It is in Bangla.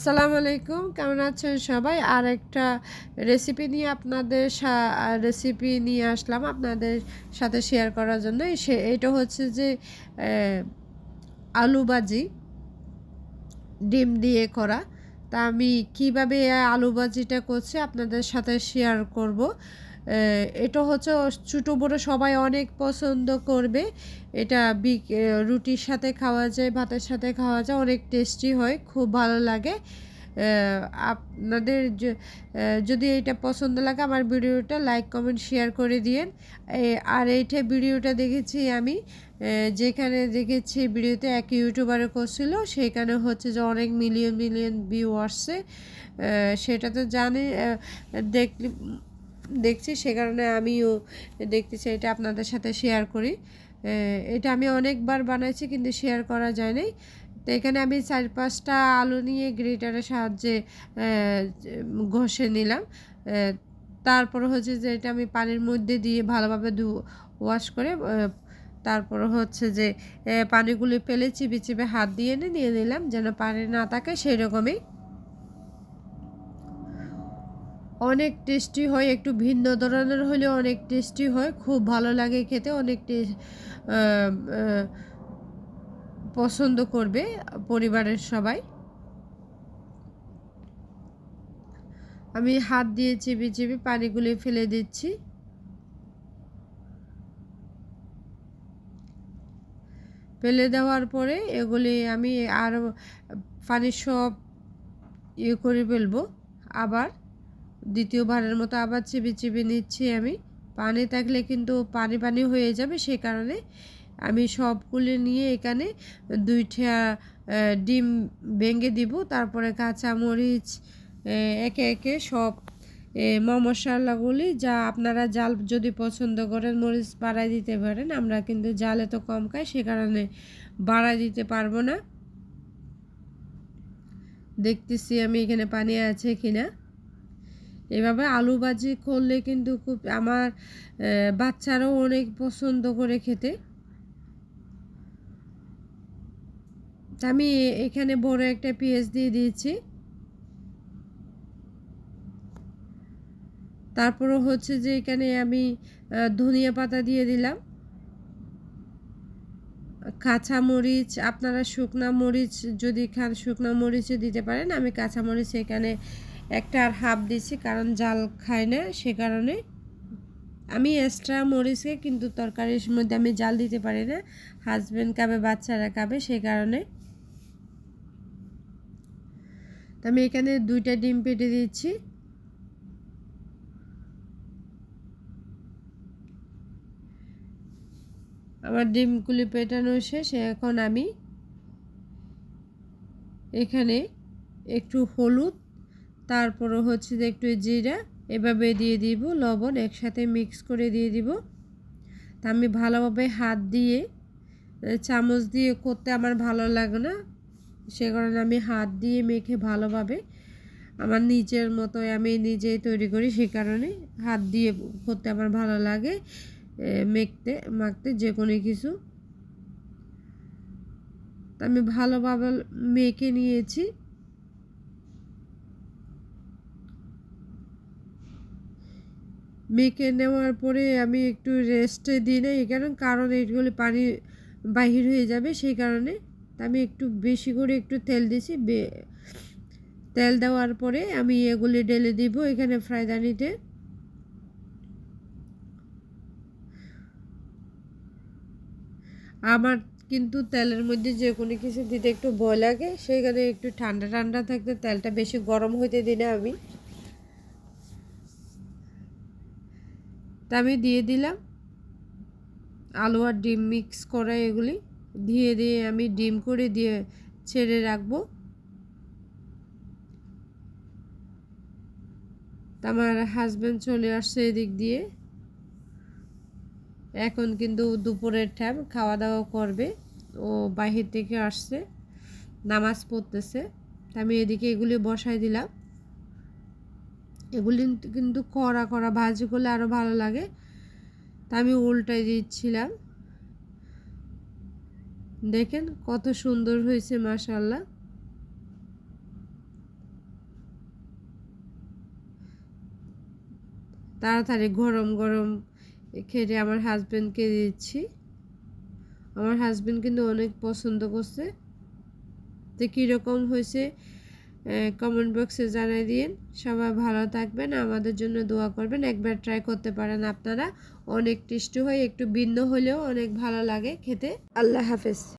আসসালামু আলাইকুম, কেমন আছেন সবাই? আর একটা রেসিপি নিয়ে আপনাদের রেসিপি নিয়ে আসলাম আপনাদের সাথে শেয়ার করার জন্য। সে এটা হচ্ছে যে আলু ভাজি, ডিম দিয়ে করা। তা আমি কীভাবে আলু ভাজিটা করছি আপনাদের সাথে শেয়ার করব। এটা হচ্ছে ছোটো বড়ো সবাই অনেক পছন্দ করবে। এটা বিক রুটির সাথে খাওয়া যায়, ভাতের সাথে খাওয়া যায়, অনেক টেস্টি হয়, খুব ভালো লাগে। আপনাদের যদি এটা পছন্দ লাগে আমার ভিডিওটা লাইক, কমেন্ট, শেয়ার করে দিয়েন। আর এইটা ভিডিওটা দেখেছি আমি যেখানে দেখেছি ভিডিওতে এক ইউটিউবারে করছিল, সেখানে হচ্ছে যে অনেক মিলিয়ন মিলিয়ন ভিউ আসছে সেটা তো জানি দেখলি দেখছি, সে কারণে আমিও দেখতেছি এটা আপনাদের সাথে শেয়ার করি। এটা আমি অনেকবার বানাইছি, কিন্তু শেয়ার করা যায় নাই তো এখানে আমি চার পাঁচটা আলু নিয়ে গ্রেটারের সাহায্যে ঘষে নিলাম। তারপর হচ্ছে যে এটা আমি পানির মধ্যে দিয়ে ভালোভাবে ধু ওয়াশ করে তারপর হচ্ছে যে পানিগুলি ফেলে চিপে চিপে হাত দিয়ে এনে নিয়ে নিলাম, যেন পানি না থাকে সেই রকমই অনেক টেস্টি হয়, একটু ভিন্ন ধরনের হলে অনেক টেস্টি হয়, খুব ভালো লাগে খেতে, অনেক পছন্দ করবে পরিবারের সবাই। আমি হাত দিয়ে চিপে চিপে পানিগুলি ফেলে দিচ্ছি। ফেলে দেওয়ার পরে এগুলি আমি আরও পানি সব ইয়ে করে ফেলব আবার। দ্বিতীয়বারের মতো আবার চিবি চিবি নিচ্ছি আমি। পানি থাকলে কিন্তু পানি পানি হয়ে যাবে সেই কারণে আমি সবগুলি নিয়ে এখানে দুইটা ডিম ভেঙে দিব। তারপরে কাঁচামরিচ একে একে সব মশলাগুলি যা আপনারা জাল যদি পছন্দ করেন মরিচ বাড়াই দিতে পারেন, আমরা কিন্তু জালে তো কম খাই, সে কারণে বাড়াই দিতে পারব না। দেখতেছি আমি এখানে পানি আছে কিনা। এভাবে আলু ভাজি করলে কিন্তু খুব আমার বাচ্চারাও অনেক পছন্দ করে খেতে। আমি এখানে বড় একটা পেঁয়াজ দিয়ে দিয়েছি। তারপরও হচ্ছে যে এখানে আমি ধনিয়া পাতা দিয়ে দিলাম। কাঁচা মরিচ, আপনারা শুকনা মরিচ যদি খান, শুকনা মরিচও দিতে পারেন। আমি কাঁচা মরিচ এখানে একটা আর হাফ দিছি, কারণ জাল খায় না, সে কারণে। আমি এক্সট্রা মরিচে কিন্তু তরকারির মধ্যে আমি জাল দিতে পারি না। হাজব্যান্ড খাবে, বাচ্চারা খাবে, সে কারণে। আমি এখানে দুইটা ডিম পেটে দিচ্ছি। আমার ডিমগুলি পেটানো শেষ, এখন আমি এখানে একটু হলুদ তারপরে হচ্ছে যে একটু জিরা এভাবে দিয়ে দিব, লবণ একসাথে মিক্স করে দিয়ে দিব। তা আমি ভালোভাবে হাত দিয়ে চামচ দিয়ে করতে আমার ভালো লাগে না। সে কারণে আমি হাত দিয়ে মেখে ভালোভাবে আমার নিজের মতো আমি নিজেই তৈরি করি, সে কারণে হাত দিয়ে করতে আমার ভালো লাগে মেখতে, মাখতে যে কোনো কিছু। আমি ভালোভাবে মেখে নিয়েছি। মেখে নেওয়ার পরে আমি একটু রেস্টে দিই না এই কারণ কারণ এইগুলো পানি বাহির হয়ে যাবে, সেই কারণে আমি একটু বেশি করে একটু তেল দিছি তেল দেওয়ার পরে আমি এগুলি ঢেলে দিব এখানে ফ্রাইদানিতে আমার কিন্তু তেলের মধ্যে যে কোনো কিছু দিতে একটু ভয় লাগে সেখানে একটু ঠান্ডা ঠান্ডা থাকতে তেলটা বেশি গরম হইতে দিই না আমি। তা আমি দিয়ে দিলাম। আলু আর ডিম মিক্স করা এগুলি। দিয়ে দিয়ে আমি ডিম করে দিয়ে ছেড়ে রাখব। আমার হাজব্যান্ড চলে আসছে এদিক দিয়ে। এখন কিন্তু দুপুরের টাইম খাওয়া দাওয়া করবে। ও বাহির থেকে আসছে, নামাজ পড়তেছে। তা আমি এদিকে এগুলি বসাই দিলাম। এগুলি কিন্তু কড়া কড়া ভাজি করলে আরও ভালো লাগে। তা আমি উল্টাই দিচ্ছিলাম। দেখেন কত সুন্দর হয়েছে মাসাল্লা তাড়াতাড়ি গরম গরম খেটে আমার হাজব্যান্ডকে দিচ্ছি। আমার হাজব্যান্ড কিন্তু অনেক পছন্দ করছে। যে কীরকম হয়েছে কমেন্ট বক্সে জানাই দিন। সবাই ভালো থাকবেন, আমাদের জন্য দোয়া করবেন। একবার ট্রাই করতে পারেন আপনারা। অনেক টেস্টি হয়, একটু ভিন্ন হলেও অনেক ভালো লাগে খেতে। আল্লাহ হাফেজ।